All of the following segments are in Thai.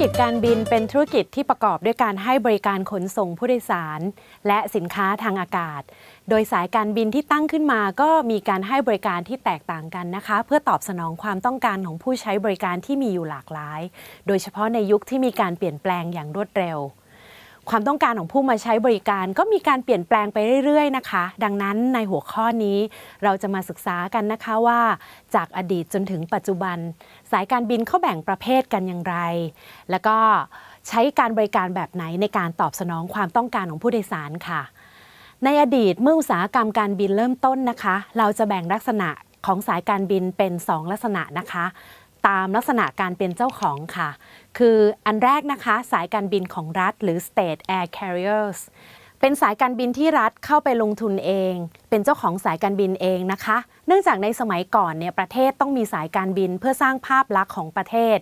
กิจการบินเป็นธุรกิจที่ประกอบด้วยการให้บริการขนส่งผู้โดยสาร และสินค้าทางอากาศ โดยสายการบินที่ตั้งขึ้นมาก็มีการให้บริการที่แตกต่างกันนะคะ เพื่อตอบสนองความต้องการของผู้ใช้บริการที่มีอยู่หลากหลาย โดยเฉพาะในยุคที่มีการเปลี่ยนแปลงอย่างรวดเร็ว ความต้องการของผู้มาใช้บริการก็มีการเปลี่ยนแปลงไปเรื่อยๆนะคะ ดังนั้นในหัวข้อนี้เราจะมาศึกษากันนะคะว่า จากอดีตจนถึงปัจจุบัน สายการบินเขาแบ่งประเภทกันอย่างไร แล้วก็ใช้การบริการแบบไหนในการตอบสนองความต้องการของผู้โดยสารค่ะ ในอดีตเมื่ออุตสาหกรรมการบินเริ่มต้นนะคะ เราจะแบ่งลักษณะของสายการบินเป็น 2 ลักษณะนะคะ ตามลักษณะการเป็นเจ้าของค่ะ คืออันแรกนะคะสายการบินของรัฐหรือ state air carriers เป็นสายการบินที่รัฐเข้าไปลงทุนเอง เป็นเจ้าของสายการบินเองนะคะ เนื่องจากในสมัยก่อนเนี่ยประเทศต้องมีสายการบินเพื่อสร้างภาพลักษณ์ของประเทศ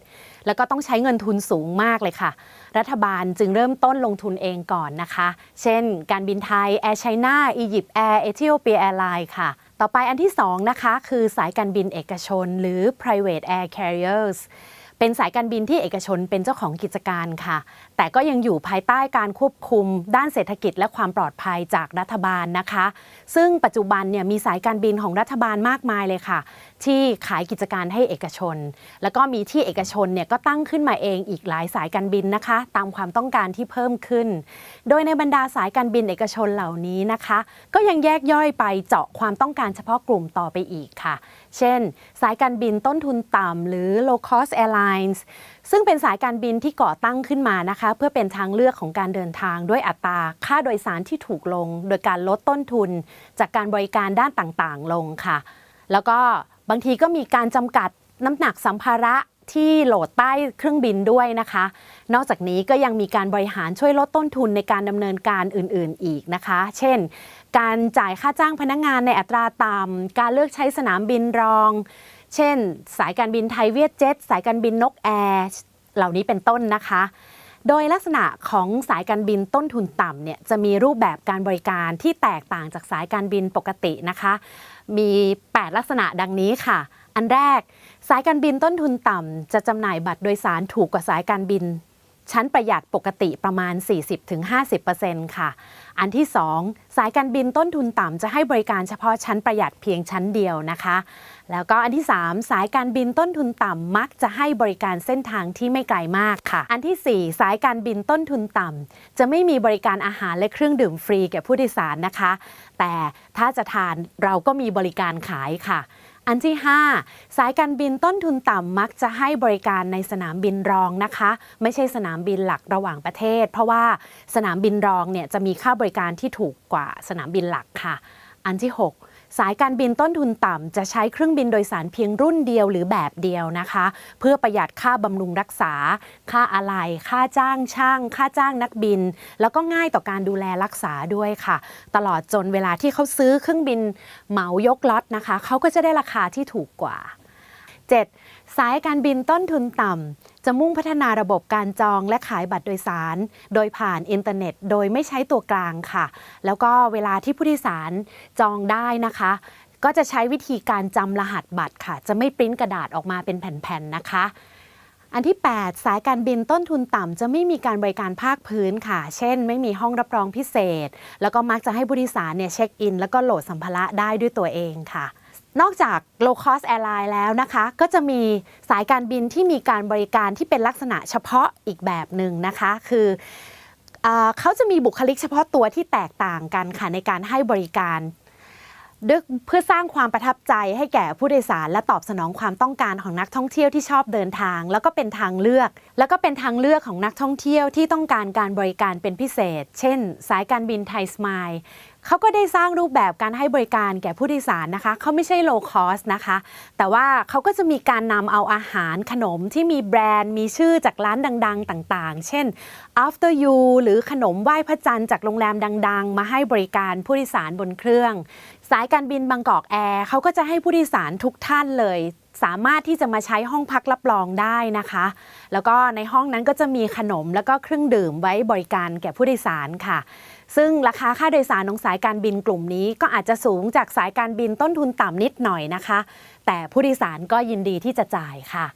แล้วก็ต้องใช้เงินทุนสูงมากเลยค่ะ รัฐบาลจึงเริ่มต้นลงทุนเองก่อนนะคะ เช่น การบินไทย Air China อียิปต์แอร์เอธิโอเปียแอร์ไลน์ค่ะ ต่อไปอันที่ 2 นะคะ คือสายการบินเอกชนหรือ private air carriers เป็นสายการบินที่เอกชนเป็นเจ้าของกิจการค่ะ แต่ก็ยังอยู่ภายใต้การควบคุม ด้านเศรษฐกิจและความปลอดภัยจากรัฐบาลนะคะ ซึ่งปัจจุบันเนี่ยมีสายการบินของรัฐบาลมากมายเลยค่ะ ที่ขายกิจการให้เอกชน แล้วก็มีที่เอกชนเนี่ยก็ตั้งขึ้นมาเองอีกหลายสายการบินนะคะ ตามความต้องการที่เพิ่มขึ้น โดยในบรรดาสายการบินเอกชนเหล่านี้นะคะ ก็ยังแยกย่อยไปเจาะความต้องการเฉพาะกลุ่มต่อไปอีกค่ะ เช่น สายการบินต้นทุนต่ำหรือ low cost airlines ซึ่งเป็นสายการบินที่ก่อตั้งขึ้นมานะคะ เพื่อเป็นทางเลือกของการเดินทางด้วยอัตราค่าโดยสารที่ถูกลง โดยการลดต้นทุน จากการบริการด้านต่างๆ ลงค่ะ แล้วก็บางทีก็มีการจำกัดน้ำหนักสัมภาระที่โหลดใต้เครื่องบินด้วยนะคะ นอกจากนี้ก็ยังมีการบริหารช่วยลดต้นทุนในการดำเนินการอื่นๆอีกนะคะ เช่น การจ่ายค่าจ้างพนักงงานในอัตราต่ำการเลือกใช้สนามบินรอง เช่น สายการบินไทยเวียดเจ็ตสายการบินนกแอร์เหล่านี้เป็นต้นนะคะ โดยลักษณะของสายการบินต้นทุนต่ำเนี่ยจะมีรูปแบบการบริการที่แตกต่างจากสายการบินปกตินะคะ มี 8 ลักษณะดังนี้ค่ะ อันแรกสายการบินต้นทุนต่ำจะจำหน่ายบัตรโดยสารถูกกว่าสายการบิน ชั้นประหยัดปกติประมาณ 40-50%ค่ะ อันที่ 2 สายการบินต้นทุนต่ำจะให้บริการเฉพาะชั้นประหยัดเพียงชั้นเดียวนะคะ แล้วก็อันที่ 3 สายการบินต้นทุนต่ำมักจะให้บริการเส้นทางที่ไม่ไกลมากค่ะ อันที่ 4 สายการบินต้นทุนต่ำจะไม่มีบริการอาหารและเครื่องดื่มฟรีแก่ผู้โดยสารนะคะ แต่ถ้าจะทานเราก็มีบริการขายค่ะ อันที่ 5 สายการบินต้นทุนต่ำมักจะให้บริการในสนามบินรองนะคะ ไม่ใช่สนามบินหลักระหว่างประเทศ เพราะว่าสนามบินรองเนี่ยจะมีค่าบริการที่ถูกกว่าสนามบินหลักค่ะ อันที่ 6 สายการบินต้นทุนต่ำจะใช้เครื่องบินโดยสารเพียงรุ่นเดียวหรือแบบเดียวนะคะ เพื่อประหยัดค่าบำรุงรักษา ค่าอะไหล่ค่าจ้างช่าง ค่าจ้างนักบิน แล้วก็ง่ายต่อการดูแลรักษาด้วยค่ะ ตลอดจนเวลาที่เขาซื้อเครื่องบินเหมายกล็อตนะคะเขาก็จะได้ราคาที่ถูกกว่า 7. สายการบินต้นทุนต่ำ จะมุ่งพัฒนาระบบการจองและขายบัตรโดยสาร โดยผ่านอินเทอร์เน็ต โดยไม่ใช้ตัวกลางค่ะ แล้วก็เวลาที่ผู้โดยสารจองได้นะคะก็จะใช้วิธีการจำรหัสบัตรค่ะ จะไม่ปริ้นกระดาษออกมาเป็นแผ่นๆ นะคะ อันที่ 8 สายการบินต้นทุนต่ำ จะไม่มีการบริการภาคพื้นค่ะ เช่น ไม่มีห้องรับรองพิเศษ แล้วก็มักจะให้ผู้โดยสารเนี่ยเช็คอิน แล้วก็โหลดสัมภาระได้ด้วยตัวเองค่ะ นอกจาก low cost airline แล้วนะคะ ก็จะมีสายการบินที่มีการบริการที่เป็นลักษณะเฉพาะอีกแบบหนึ่งนะคะ คืออเขาจะมีบุคลิกเฉพาะตัวที่แตกต่างกันค่ะในการให้บริการด้วยเพื่อสร้างความประทับใจให้แก่ผู้โดยสาร และตอบสนองความต้องการของนักท่องเที่ยวที่ชอบเดินทาง แล้วก็เป็นทางเลือก แล้วก็เป็นทางเลือกของนักท่องเที่ยวที่ต้องการการบริการเป็นพิเศษ เช่น สายการบินไทยสมาย เขาก็ได้สร้างรูปแบบการให้บริการแก่ผู้โดยสารนะคะเขาไม่ใช่ low cost นะคะ แต่ว่าเขาก็จะมีการนำเอาอาหารขนมที่มีแบรนด์ มีชื่อจากร้านดัง ๆ ต่างๆ เช่น after you หรือขนมไหว้พระจันทร์จากโรงแรมดัง ๆ มาให้บริการผู้โดยสารบนเครื่อง สายการบินบางกอกแอร์เขาก็จะให้ผู้โดยสารทุกท่านเลย สามารถที่จะมาใช้ห้องพักรับรองได้นะคะ แล้วก็ในห้องนั้นก็จะมีขนมแล้วก็เครื่องดื่มไว้บริการแก่ผู้โดยสารค่ะ ซึ่งราคาค่าโดยสารของสายการบินกลุ่มนี้ ก็อาจจะสูงจากสายการบินต้นทุนต่ำนิดหน่อยนะคะ แต่ผู้โดยสารก็ยินดีที่จะจ่ายค่ะ